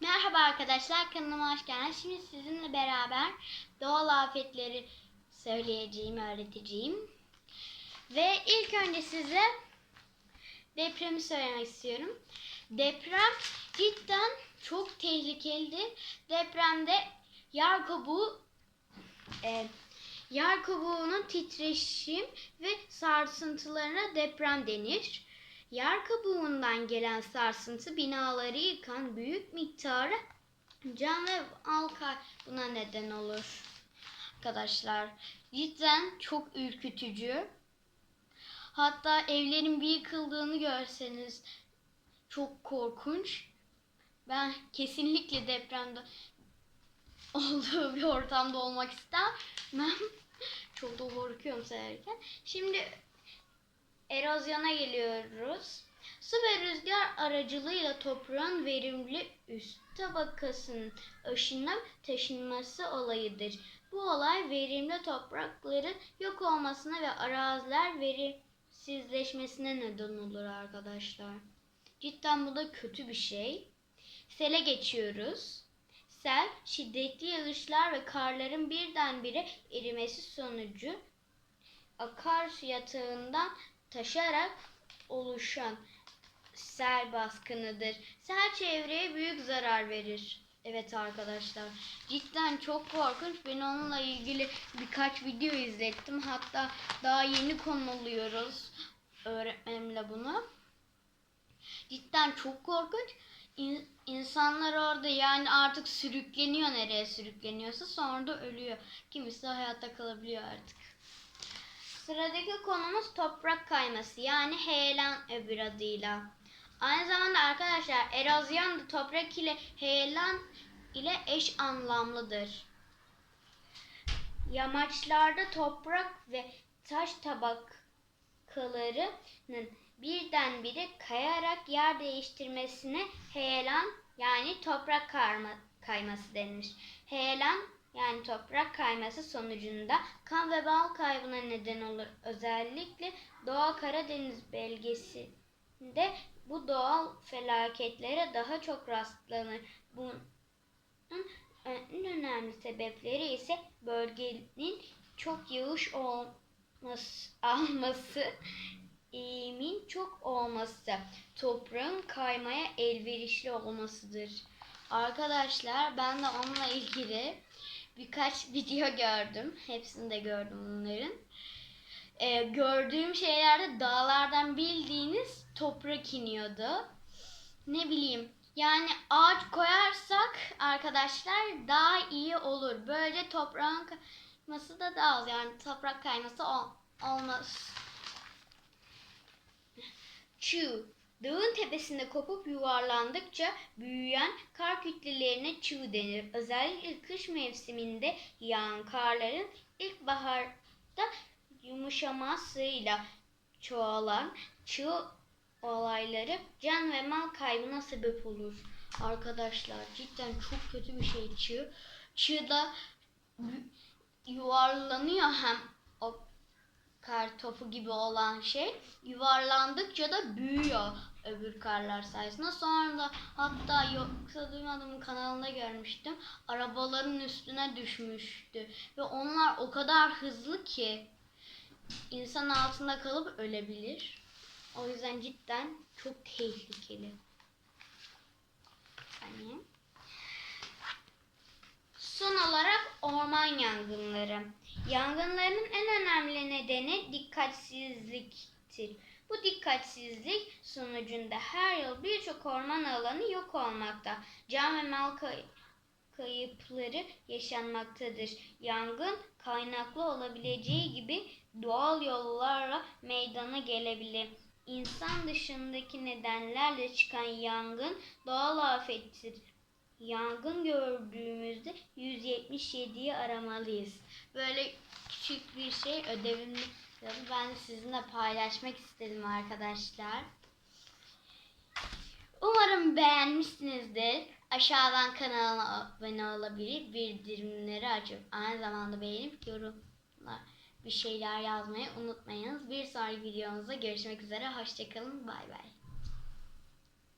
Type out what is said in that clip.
Merhaba arkadaşlar kanalıma hoş geldiniz. Şimdi sizinle beraber doğal afetleri söyleyeceğim, öğreteceğim. Ve ilk önce size depremi söylemek istiyorum. Deprem cidden çok tehlikelidir. Depremde yer kabuğu e, yer kabuğunun titreşim ve sarsıntılarına deprem denir. Yer kabuğundan gelen sarsıntı binaları yıkan büyük miktarı can ve mal kaybına neden olur. Arkadaşlar cidden çok ürkütücü. Hatta evlerin bir yıkıldığını görseniz çok korkunç. Ben kesinlikle depremde olduğu bir ortamda olmak istemem. Çok da korkuyorum seyrederken. Şimdi erozyona geliyoruz. Su ve rüzgar aracılığıyla toprağın verimli üst tabakasının aşınıp taşınması olayıdır. Bu olay verimli toprakların yok olmasına ve araziler verimsizleşmesine neden olur arkadaşlar. Cidden bu da kötü bir şey. Sele geçiyoruz. Sel, şiddetli yağışlar ve karların birdenbire erimesi sonucu akarsu yatağından taşarak oluşan sel baskınıdır. Sel çevreye büyük zarar verir. Evet arkadaşlar cidden çok korkunç. Ben onunla ilgili birkaç video izlettim. Hatta daha yeni konuluyoruz öğretmenimle bunu. Cidden çok korkunç. İn- İnsanlar orada yani artık sürükleniyor nereye sürükleniyorsa sonra da ölüyor. Kimisi hayatta kalabiliyor artık. Sıradaki konumuz toprak kayması yani heyelan öbür adıyla. Aynı zamanda arkadaşlar erozyon da toprak ile heyelan ile eş anlamlıdır. Yamaçlarda toprak ve taş tabakalarının birdenbire kayarak yer değiştirmesine heyelan yani toprak kayması denir. Heyelan yani toprak kayması sonucunda kan ve bal kaybına neden olur. Özellikle Doğu Karadeniz bölgesinde bu doğal felaketlere daha çok rastlanır. Bunun en önemli sebepleri ise bölgenin çok yağış olması, alması, eğimin çok olması, toprağın kaymaya elverişli olmasıdır. Arkadaşlar ben de onunla ilgili birkaç video gördüm. Hepsini de gördüm bunların. Ee, gördüğüm şeylerde dağlardan bildiğiniz toprak iniyordu. Ne bileyim yani ağaç koyarsak arkadaşlar daha iyi olur. Böyle toprağın kayması da daha az yani toprak kayması ol, olmaz. Çığ. Dağın tepesinde kopup yuvarlandıkça büyüyen kar kütlelerine çığ denir. Özellikle kış mevsiminde yağan karların ilkbaharda yumuşamasıyla çoğalan çığ olayları can ve mal kaybına sebep olur. Arkadaşlar cidden çok kötü bir şey çığ. Çığ da yuvarlanıyor hem kar topu gibi olan şey yuvarlandıkça da büyüyor öbür karlar sayesinde. Sonra da hatta yoksa duymadığım kanalında görmüştüm. Arabaların üstüne düşmüştü. Ve onlar o kadar hızlı ki insan altında kalıp ölebilir. O yüzden cidden çok tehlikeli. Hani. Orman yangınları. Yangınların en önemli nedeni dikkatsizliktir. Bu dikkatsizlik sonucunda her yıl birçok orman alanı yok olmakta. Can ve mal kay- kayıpları yaşanmaktadır. Yangın kaynaklı olabileceği gibi doğal yollarla meydana gelebilir. İnsan dışındaki nedenlerle çıkan yangın doğal afettir. Yangın gördüğümüzde 177'yi aramalıyız. Böyle küçük bir şey ödevimde ben sizinle paylaşmak istedim arkadaşlar. Umarım beğenmişsinizdir. Aşağıdan kanalıma abone olabilir, bildirimleri açıp aynı zamanda beğenip yorumlar bir şeyler yazmayı unutmayınız. Bir sonraki videomuzda görüşmek üzere. Hoşçakalın. Bay bay.